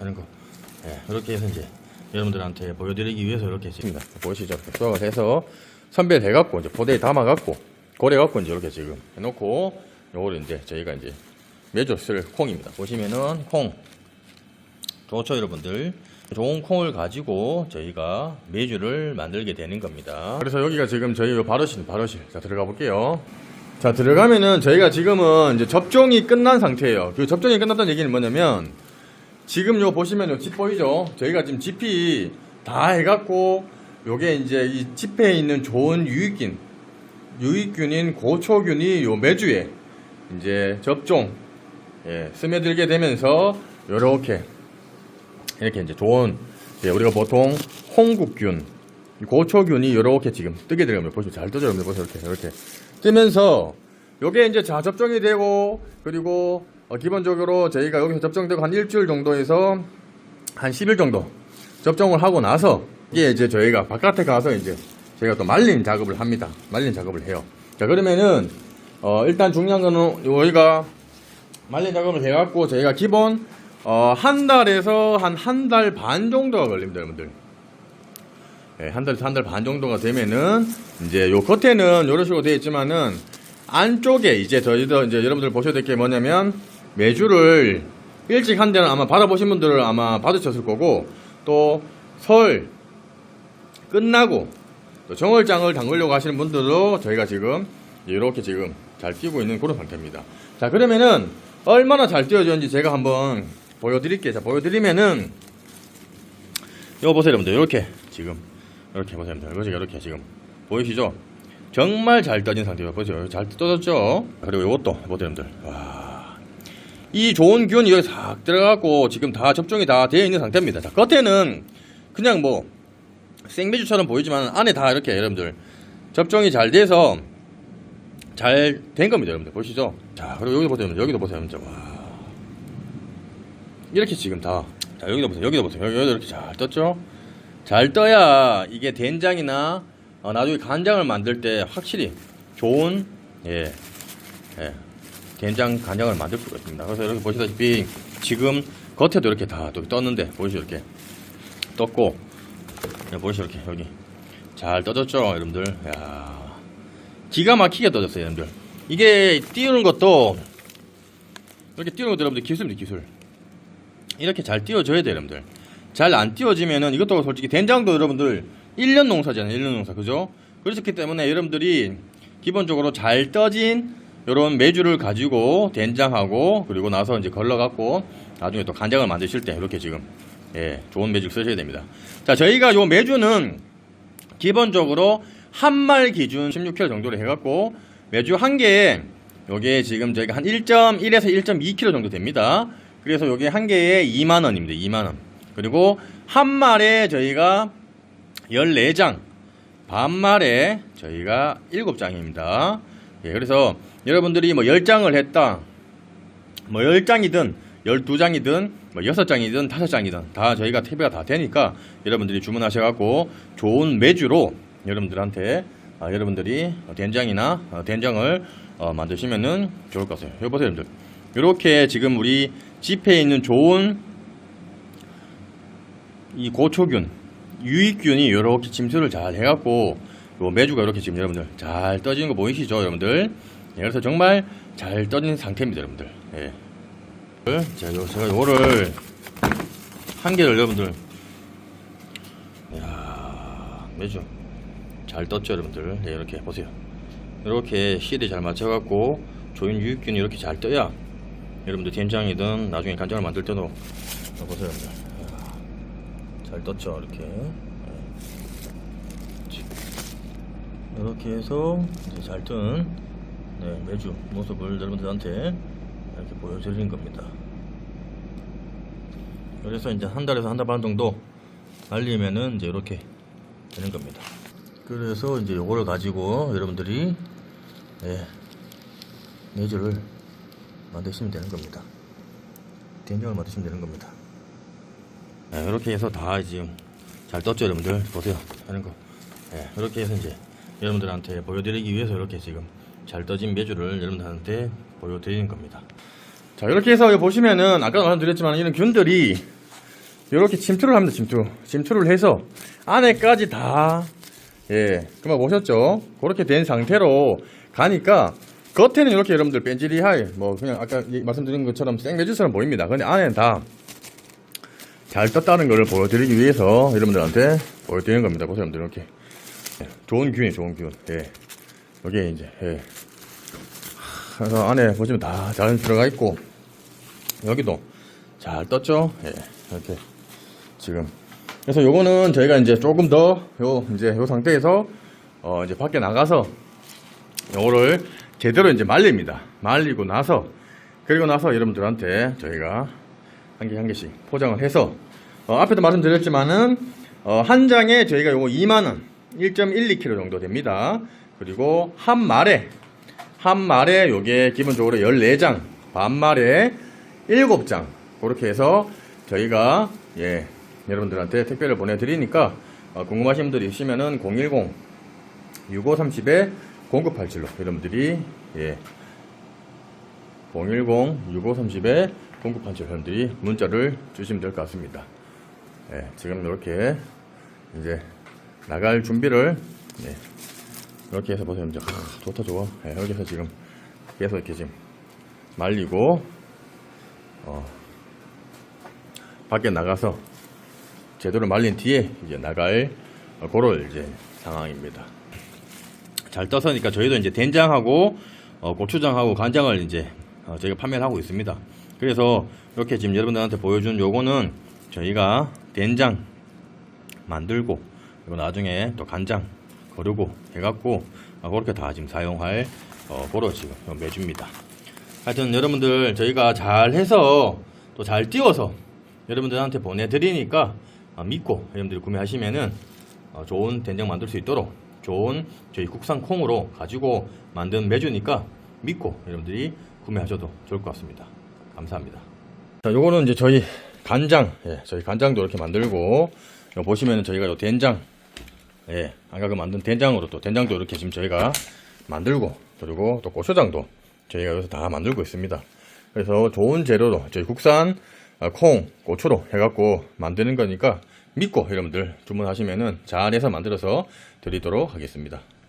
하는 거. 예, 이렇게 해서 이제 여러분들한테 보여드리기 위해서 이렇게 했습니다. 보시죠. 이렇게 수확을 해서 선별해 갖고 이제 포대에 담아 갖고 고래 갖고 이제 이렇게 지금 해놓고 요거를 이제 저희가 이제 매주 쓸 콩입니다. 보시면은 콩 좋죠 여러분들. 좋은 콩을 가지고 저희가 매주를 만들게 되는 겁니다. 그래서 여기가 지금 저희 요 바로실, 바로실. 자, 들어가 볼게요. 자, 들어가면은 저희가 지금은 이제 접종이 끝난 상태예요. 그 접종이 끝났다는 얘기는 뭐냐면 지금 요 보시면 요집 보이죠? 저희가 지금 집이 다 해갖고 요게 이제 이 집에 있는 좋은 유익균, 유익균인 고초균이 요 매주에 이제 접종, 예, 스며들게 되면서 요렇게 이렇게 이제 좋은 예, 우리가 보통 홍국균, 고초균이 이렇게 지금 뜨게 되면 보시면 잘 뜨죠, 보세요 이렇게 이렇게. 뜨면서 요게 이제 자 접종이 되고 그리고 어, 기본적으로 저희가 여기서 접종되고 한 일주일 정도에서 한 10일 정도 접종을 하고 나서 이게 이제 저희가 바깥에 가서 이제 저희가 또 말린 작업을 합니다. 말린 작업을 해요. 자 그러면은 어, 일단 중요한 거는 여기가 말린 작업을 해갖고 저희가 기본 어, 한 달에서 한 한 달 반 정도가 걸립니다, 여러분들. 예, 한 달에서 한 달 반 정도가 되면은 이제 요 겉에는 요런 식으로 되어 있지만은 안쪽에 이제 저희도 이제 여러분들 보셔야 될 게 뭐냐면 매주를 일찍 한 데는 아마 받아보신 분들은 아마 받으셨을 거고 또 설 끝나고 또 정월장을 담그려고 하시는 분들도 저희가 지금 이렇게 지금 잘 띄우고 있는 그런 상태입니다. 자 그러면은 얼마나 잘 띄워졌는지 제가 한번 보여드릴게요. 자 보여드리면은 이거 보세요 여러분들 이렇게 지금 이렇게 보세요 여러분들 이거 이렇게 지금 보이시죠? 정말 잘 떠진 상태예요. 보세요. 잘 떠졌죠? 그리고 이것도 보세요 여러분들. 와. 이 좋은 균이 여기 싹 들어가고 지금 다 접종이 다 되어 있는 상태입니다. 자, 겉에는 그냥 뭐 생매주처럼 보이지만 안에 다 이렇게 여러분들 접종이 잘 돼서 잘 된 겁니다, 여러분들 보시죠. 자, 그리고 여기도 보세요. 여기도 보세요, 여러분들. 와. 이렇게 지금 다. 자, 여기도 보세요, 여기도 보세요, 여기, 여기도 이렇게 잘 떴죠. 잘 떠야 이게 된장이나 어, 나중에 간장을 만들 때 확실히 좋은 예, 예, 된장 간장을 만들 수가 있습니다. 그래서 이렇게 보시다시피 지금 겉에도 이렇게 다또 떴는데 보이시죠 이렇게 떴고 예, 보이시죠 이렇게 여기 잘 떠졌죠 여러분들. 야 기가 막히게 떠졌어요 여러분들. 이게 띄우는 것도 이렇게 띄우는 것도 여러분들 기술입니다 기술. 이렇게 잘 띄워줘야 돼요 여러분들. 잘 안 띄워지면은 이것도 솔직히 된장도 여러분들 1년 농사잖아요 1년 농사 그죠? 그렇기 때문에 여러분들이 기본적으로 잘 떠진 이런 메주를 가지고 된장하고 그리고 나서 이제 걸러갖고 나중에 또 간장을 만드실 때 이렇게 지금 예 좋은 메주 쓰셔야 됩니다. 자 저희가 요 메주는 기본적으로 한 말 기준 16kg 정도로 해갖고 메주 한 개에 요게 지금 저희가 한 1.1에서 1.2kg 정도 됩니다. 그래서 요게 한 개에 2만 원입니다. 2만 원. 그리고 한 말에 저희가 14장 반말에 저희가 7장입니다. 예, 그래서 여러분들이 뭐 10장을 했다. 뭐 10장이든 12장이든 뭐 6장이든 5장이든 다 저희가 TV가 다 되니까 여러분들이 주문하셔 갖고 좋은 메주로 여러분들한테 아, 여러분들이 된장이나 어, 된장을 어, 만드시면은 좋을 것 같아요. 여기 보세요, 여러분들. 이렇게 지금 우리 집에 있는 좋은 이 고초균, 유익균이 이렇게 침투를 잘 해갖고 요 메주가 이렇게 지금 여러분들 잘 떠지는 거 보이시죠, 여러분들? 예, 그래서 정말 잘 떠진 상태입니다, 여러분들. 예. 자, 요, 제가 요거를 한 개를 여러분들, 이야, 메주 잘 떴죠, 여러분들? 네, 이렇게 보세요. 이렇게 실에 잘 맞춰갖고 조인 유익균이 이렇게 잘 떠야 여러분들 된장이든 나중에 간장을 만들 때도 자, 보세요, 여러분들. 잘 떴죠, 이렇게. 예. 이렇게 해서 이제 잘뜬 네, 매주 모습을 여러분들한테 이렇게 보여드리는 겁니다. 그래서 이제 한 달에서 한 달 반 정도 날리면은 이제 이렇게 되는 겁니다. 그래서 이제 요거를 가지고 여러분들이 예, 매주를 만드시면 되는 겁니다. 된장을 만드시면 되는 겁니다. 네, 이렇게 해서 다 지금 잘 떴죠, 여러분들. 보세요. 하는 거. 네, 이렇게 해서 이제 여러분들한테 보여드리기 위해서 이렇게 지금 잘 떠진 매주를 여러분들한테 보여드리는 겁니다. 자, 이렇게 해서 여기 보시면은 아까 말씀드렸지만 이런 균들이 이렇게 침투를 합니다. 침투. 침투를 해서 안에까지 다 예, 그만 보셨죠? 그렇게 된 상태로 가니까 겉에는 이렇게 여러분들 뺀질이하게 뭐 그냥 아까 이- 말씀드린 것처럼 생매주처럼 보입니다. 근데 안에는 다 잘 떴다는 걸 보여드리기 위해서 여러분들한테 보여드리는 겁니다. 보세요, 여러분들 이렇게 예, 좋은 균이 좋은 균. 예, 여기에 이제 예. 그래서 안에 보시면 다 잘 들어가 있고 여기도 잘 떴죠? 예, 이렇게 지금. 그래서 요거는 저희가 이제 조금 더 요 이제 요 상태에서 어 이제 밖에 나가서 요거를 제대로 이제 말립니다. 말리고 나서 그리고 나서 여러분들한테 저희가 한 개한 개씩 포장을 해서 어, 앞에도 말씀드렸지만은 어, 한 장에 저희가 요거 2만 원, 1.12kg 정도 됩니다. 그리고 한 말에 한 말에 요게 기본적으로 14장, 반말에 7장 그렇게 해서 저희가 예 여러분들한테 택배를 보내드리니까 어, 궁금하신 분들이 있으면은 010 6530에 0987로 여러분들이 예 010 6530에 0987 여러분들이 문자를 주시면 될 것 같습니다. 예, 지금 이렇게 이제 나갈 준비를 예, 이렇게 해서 보세요. 이제 아, 좋다 좋아. 예, 여기서 지금 계속 이렇게 지금 말리고 어, 밖에 나가서 제대로 말린 뒤에 이제 나갈 어, 그럴 이제 상황입니다. 잘 떠서니까 저희도 이제 된장하고 어, 고추장하고 간장을 이제 어, 저희가 판매를 하고 있습니다. 그래서 이렇게 지금 여러분들한테 보여준 요거는 저희가 된장 만들고 그리고 나중에 또 간장 거르고 해갖고 어, 그렇게 다 지금 사용할 어, 그런 지금 매주입니다. 하여튼 여러분들 저희가 잘 해서 또 잘 띄워서 여러분들한테 보내드리니까 어, 믿고 여러분들이 구매하시면은 어, 좋은 된장 만들 수 있도록 좋은 저희 국산 콩으로 가지고 만든 매주니까 믿고 여러분들이 구매하셔도 좋을 것 같습니다. 감사합니다. 자, 요거는 이제 저희 간장, 예, 저희 간장도 이렇게 만들고 요 보시면은 저희가 요 된장, 예, 아까 그 만든 된장으로 또 된장도 이렇게 지금 저희가 만들고 그리고 또 고추장도 저희가 여기서 다 만들고 있습니다. 그래서 좋은 재료로 저희 국산 어, 콩, 고추로 해갖고 만드는 거니까 믿고 여러분들 주문하시면은 잘해서 만들어서 드리도록 하겠습니다.